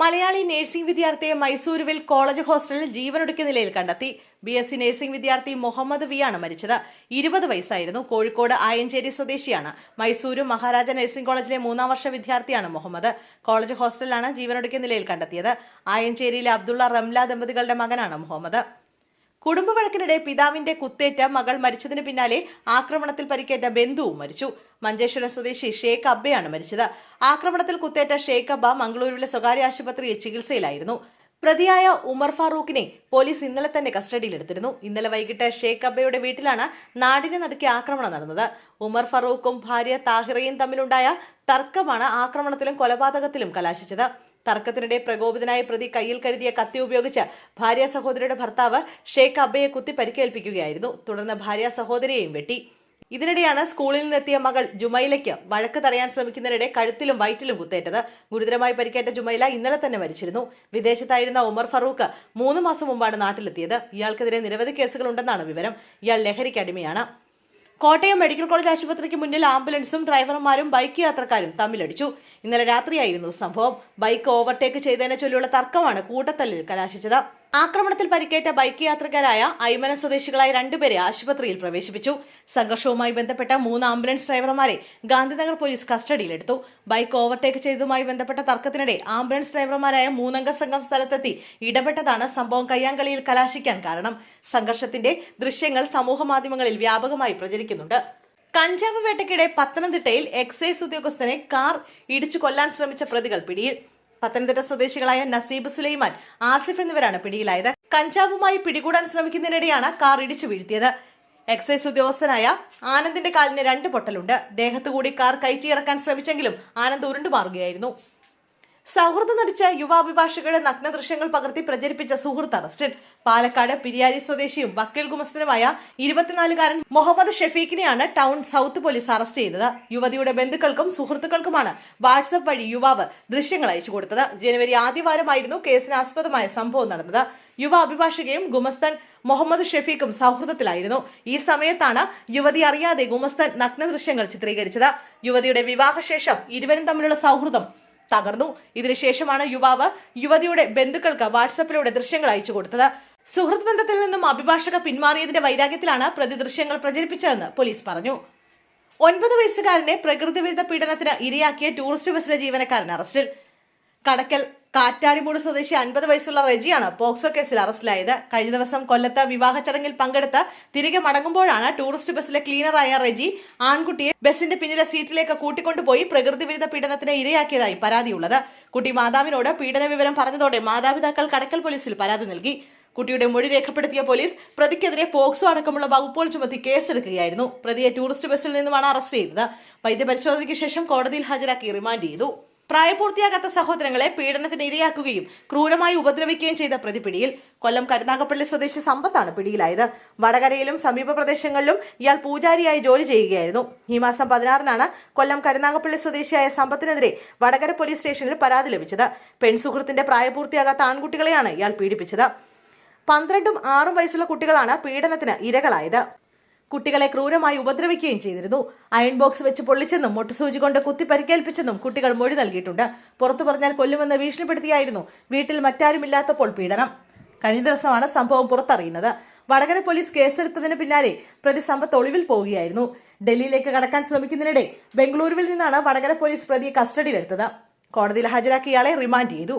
Malayali nursing വിദ്യാർത്ഥിയെ മൈസൂരുവിൽ college ഹോസ്റ്റലിൽ ജീവനൊടുക്കിയ നിലയിൽ കണ്ടെത്തി. ബി എസ് സി നഴ്സിംഗ് വിദ്യാർത്ഥി മുഹമ്മദ് വി ആണ് മരിച്ചത്. ഇരുപത് വയസ്സായിരുന്നു. കോഴിക്കോട് ആയഞ്ചേരി സ്വദേശിയാണ്. മൈസൂരു മഹാരാജ നഴ്സിംഗ് കോളേജിലെ മൂന്നാം വർഷ വിദ്യാർത്ഥിയാണ് മുഹമ്മദ്. കോളേജ് ഹോസ്റ്റലിലാണ് ജീവനൊടുക്കിയ നിലയിൽ കണ്ടെത്തിയത്. ആയഞ്ചേരിയിലെ അബ്ദുള്ള റംല ദമ്പതികളുടെ മകനാണ് മുഹമ്മദ്. കുടുംബവഴക്കിനിടെ പിതാവിന്റെ കുത്തേറ്റ മകൾ മരിച്ചതിന് പിന്നാലെ ആക്രമണത്തിൽ പരിക്കേറ്റ ബന്ധുവും മരിച്ചു. മഞ്ചേശ്വരം സ്വദേശി ഷേഖ് അബ്ബയാണ് മരിച്ചത്. ആക്രമണത്തിൽ കുത്തേറ്റ ഷേഖ് അബ്ബ മംഗളൂരുവിലെ സ്വകാര്യ ആശുപത്രിയിൽ ചികിത്സയിലായിരുന്നു. പ്രതിയായ ഉമർ ഫാറൂഖിനെ പോലീസ് ഇന്നലെ തന്നെ കസ്റ്റഡിയിലെടുത്തിരുന്നു. ഇന്നലെ വൈകിട്ട് ഷേഖ് അബ്ബയുടെ വീട്ടിലാണ് നാടിനെ നടുക്കിയ ആക്രമണം നടന്നത്. ഉമർ ഫറൂഖും ഭാര്യ താഹിറയും തമ്മിലുണ്ടായ തർക്കമാണ് ആക്രമണത്തിലും കൊലപാതകത്തിലും കലാശിച്ചത്. തർക്കത്തിനിടെ പ്രകോപിതനായ പ്രതി കയ്യിൽ കരുതിയ കത്തി ഉപയോഗിച്ച് ഭാര്യ സഹോദരിയുടെ ഭർത്താവ് ഷേഖ് അബ്ബയെ കുത്തി പരിക്കേൽപ്പിക്കുകയായിരുന്നു. തുടർന്ന് ഭാര്യ സഹോദരിയെയും വെട്ടി. ഇതിനിടെയാണ് സ്കൂളിൽ നിന്നെത്തിയ മകൾ ജുമൈലയ്ക്ക് വഴക്ക് തടയാൻ ശ്രമിക്കുന്നതിനിടെ കഴുത്തിലും വയറ്റിലും കുത്തേറ്റത്. ഗുരുതരമായി പരിക്കേറ്റ ജുമൈല ഇന്നലെ തന്നെ മരിച്ചിരുന്നു. വിദേശത്തായിരുന്ന ഉമർ ഫറൂഖ് മൂന്ന് മാസം മുമ്പാണ് നാട്ടിലെത്തിയത്. ഇയാൾക്കെതിരെ നിരവധി കേസുകളുണ്ടെന്നാണ് വിവരം. ഇയാൾ ലഹരിക്ക് അടിമയാണ്. കോട്ടയം മെഡിക്കൽ കോളേജ് ആശുപത്രിക്ക് മുന്നിൽ ആംബുലൻസും ഡ്രൈവർമാരും ബൈക്ക് യാത്രക്കാരും തമ്മിലടിച്ചു. ഇന്നലെ രാത്രിയായിരുന്നു സംഭവം. ബൈക്ക് ഓവർടേക്ക് ചെയ്തതിനെ ചൊല്ലിയുള്ള തർക്കമാണ് കൂട്ടത്തല്ലിൽ കലാശിച്ചത്. ആക്രമണത്തിൽ പരിക്കേറ്റ ബൈക്ക് യാത്രക്കാരായ ഐമന സ്വദേശികളായ രണ്ടുപേരെ ആശുപത്രിയിൽ പ്രവേശിപ്പിച്ചു. സംഘർഷവുമായി ബന്ധപ്പെട്ട മൂന്ന് ആംബുലൻസ് ഡ്രൈവർമാരെ ഗാന്ധിനഗർ പോലീസ് കസ്റ്റഡിയിലെടുത്തു. ബൈക്ക് ഓവർടേക്ക് ചെയ്തതുമായി ബന്ധപ്പെട്ട തർക്കത്തിനിടെ ആംബുലൻസ് ഡ്രൈവർമാരായ മൂന്നംഗ സംഘം സ്ഥലത്തെത്തി ഇടപെട്ടതാണ് സംഭവം കയ്യാങ്കളിയിൽ കലാശിക്കാൻ കാരണം. സംഘർഷത്തിന്റെ ദൃശ്യങ്ങൾ സമൂഹമാധ്യമങ്ങളിൽ വ്യാപകമായി പ്രചരിക്കുന്നുണ്ട്. കഞ്ചാവ് വേട്ടയ്ക്കിടെ പത്തനംതിട്ടയിൽ എക്സൈസ് ഉദ്യോഗസ്ഥനെ കാർ ഇടിച്ചു കൊല്ലാൻ ശ്രമിച്ച പ്രതികൾ പിടിയിൽ. പത്തനംതിട്ട സ്വദേശികളായ നസീബ് സുലൈമാൻ ആസിഫ് എന്നിവരാണ് പിടിയിലായത്. കഞ്ചാവുമായി പിടികൂടാൻ ശ്രമിക്കുന്നതിനിടെയാണ് കാർ ഇടിച്ചു വീഴ്ത്തിയത്. എക്സൈസ് ഉദ്യോഗസ്ഥനായ ആനന്ദിന്റെ കാലിന് രണ്ട് പൊട്ടലുണ്ട്. ദേഹത്തുകൂടി കാർ കയറ്റിയിറക്കാൻ ശ്രമിച്ചെങ്കിലും ആനന്ദ് ഉരുണ്ടുമാറുകയായിരുന്നു. സൗഹൃദം നടിച്ച യുവ അഭിഭാഷകരുടെ നഗ്ന ദൃശ്യങ്ങൾ പകർത്തി പ്രചരിപ്പിച്ച സുഹൃത്ത് അറസ്റ്റിൽ പാലക്കാട് പിരിയാരി സ്വദേശിയും വക്കീൽ ഗുമസ്തനുമായ ഇരുപത്തിനാലുകാരൻ മുഹമ്മദ് ഷെഫീഖിനെയാണ് ടൗൺ സൗത്ത് പോലീസ് അറസ്റ്റ് ചെയ്തത്. യുവതിയുടെ ബന്ധുക്കൾക്കും സുഹൃത്തുക്കൾക്കുമാണ് വാട്സപ്പ് വഴി യുവാവ് ദൃശ്യങ്ങൾ അയച്ചു കൊടുത്തത്. ജനുവരി ആദ്യവാരമായിരുന്നു കേസിന് ആസ്പദമായ സംഭവം നടന്നത്. യുവ അഭിഭാഷകയും ഗുമസ്തൻ മുഹമ്മദ് ഷെഫീഖും സൗഹൃദത്തിലായിരുന്നു. ഈ സമയത്താണ് യുവതി അറിയാതെ ഗുമസ്തൻ നഗ്ന ദൃശ്യങ്ങൾ ചിത്രീകരിച്ചത്. യുവതിയുടെ വിവാഹശേഷം ഇരുവരും തമ്മിലുള്ള സൗഹൃദം തകർന്നു. ഇതിനുശേഷമാണ് യുവാവ് യുവതിയുടെ ബന്ധുക്കൾക്ക് വാട്സപ്പിലൂടെ ദൃശ്യങ്ങൾ അയച്ചു കൊടുത്തത്. സുഹൃത്ത് ബന്ധത്തിൽ നിന്നും അഭിഭാഷക പിന്മാറിയതിന്റെ വൈരാഗ്യത്തിലാണ് പ്രതി ദൃശ്യങ്ങൾ പ്രചരിപ്പിച്ചതെന്ന് പോലീസ് പറഞ്ഞു. ഒൻപത് വയസ്സുകാരനെ പ്രകൃതിവിരുദ്ധ പീഡനത്തിന് ഇരയാക്കിയ ടൂറിസ്റ്റ് ബസ്സിലെ ജീവനക്കാരൻ അറസ്റ്റിൽ. കടക്കൽ കാറ്റാടിമൂട് സ്വദേശി അൻപത് വയസ്സുള്ള റെജിയാണ് പോക്സോ കേസിൽ അറസ്റ്റിലായത്. കഴിഞ്ഞ ദിവസം കൊല്ലത്ത് വിവാഹ ചടങ്ങിൽ പങ്കെടുത്ത് തിരികെ മടങ്ങുമ്പോഴാണ് ടൂറിസ്റ്റ് ബസ്സിലെ ക്ലീനറായ റെജി ആൺകുട്ടിയെ ബസിന്റെ പിന്നിലെ സീറ്റിലേക്ക് കൂട്ടിക്കൊണ്ടുപോയി പ്രകൃതി വിരുദ്ധ പീഡനത്തിന് ഇരയാക്കിയതായി പരാതിയുള്ളത്. കുട്ടി മാതാവിനോട് പീഡന വിവരം പറഞ്ഞതോടെ മാതാപിതാക്കൾ കടക്കൽ പോലീസിൽ പരാതി നൽകി. കുട്ടിയുടെ മൊഴി രേഖപ്പെടുത്തിയ പോലീസ് പ്രതിക്കെതിരെ പോക്സോ അടക്കമുള്ള വകുപ്പുകൾ ചുമത്തി കേസെടുക്കുകയായിരുന്നു. പ്രതിയെ ടൂറിസ്റ്റ് ബസ്സിൽ നിന്നുമാണ് അറസ്റ്റ് ചെയ്തത്. വൈദ്യപരിശോധനയ്ക്ക് ശേഷം കോടതിയിൽ ഹാജരാക്കി റിമാൻഡ് ചെയ്തു. പ്രായപൂർത്തിയാകാത്ത സഹോദരങ്ങളെ പീഡനത്തിന് ഇരയാക്കുകയും ക്രൂരമായി ഉപദ്രവിക്കുകയും ചെയ്ത പ്രതി പിടിയിൽ കൊല്ലം കരുനാഗപ്പള്ളി സ്വദേശി സമ്പത്താണ് പിടിയിലായത്. വടകരയിലും സമീപ പ്രദേശങ്ങളിലും ഇയാൾ പൂജാരിയായി ജോലി ചെയ്യുകയായിരുന്നു. ഈ മാസം പതിനാറിനാണ് കൊല്ലം കരുനാഗപ്പള്ളി സ്വദേശിയായ സമ്പത്തിനെതിരെ വടകര പോലീസ് സ്റ്റേഷനിൽ പരാതി ലഭിച്ചത്. പെൺസുഹൃത്തിന്റെ പ്രായപൂർത്തിയാകാത്ത ആൺകുട്ടികളെയാണ് ഇയാൾ പീഡിപ്പിച്ചത്. പന്ത്രണ്ടും ആറും വയസ്സുള്ള കുട്ടികളാണ് പീഡനത്തിന് ഇരകളായത്. കുട്ടികളെ ക്രൂരമായി ഉപദ്രവിക്കുകയും ചെയ്തിരുന്നു. അയൺ ബോക്സ് വെച്ച് പൊള്ളിച്ചെന്നും മുട്ടുസൂചി കൊണ്ട് കുത്തി പരിക്കേൽപ്പിച്ചെന്നും കുട്ടികൾ മൊഴി നൽകിയിട്ടുണ്ട്. പുറത്തു പറഞ്ഞാൽ കൊല്ലുമെന്ന് ഭീഷണിപ്പെടുത്തിയായിരുന്നു. വീട്ടിൽ മറ്റാരുമില്ലാത്തപ്പോൾ പീഡനം. കഴിഞ്ഞ ദിവസമാണ് സംഭവം പുറത്തറിയുന്നത്. വടകര പോലീസ് കേസെടുത്തതിന് പിന്നാലെ പ്രതി സമ്പത്ത് ഒളിവിൽ പോവുകയായിരുന്നു. ഡൽഹിയിലേക്ക് കടക്കാൻ ശ്രമിക്കുന്നതിനിടെ ബംഗളൂരുവിൽ നിന്നാണ് വടകര പോലീസ് പ്രതിയെ കസ്റ്റഡിയിലെടുത്തത്. കോടതിയിൽ ഹാജരാക്കിയ ഇയാളെ റിമാൻഡ് ചെയ്തു.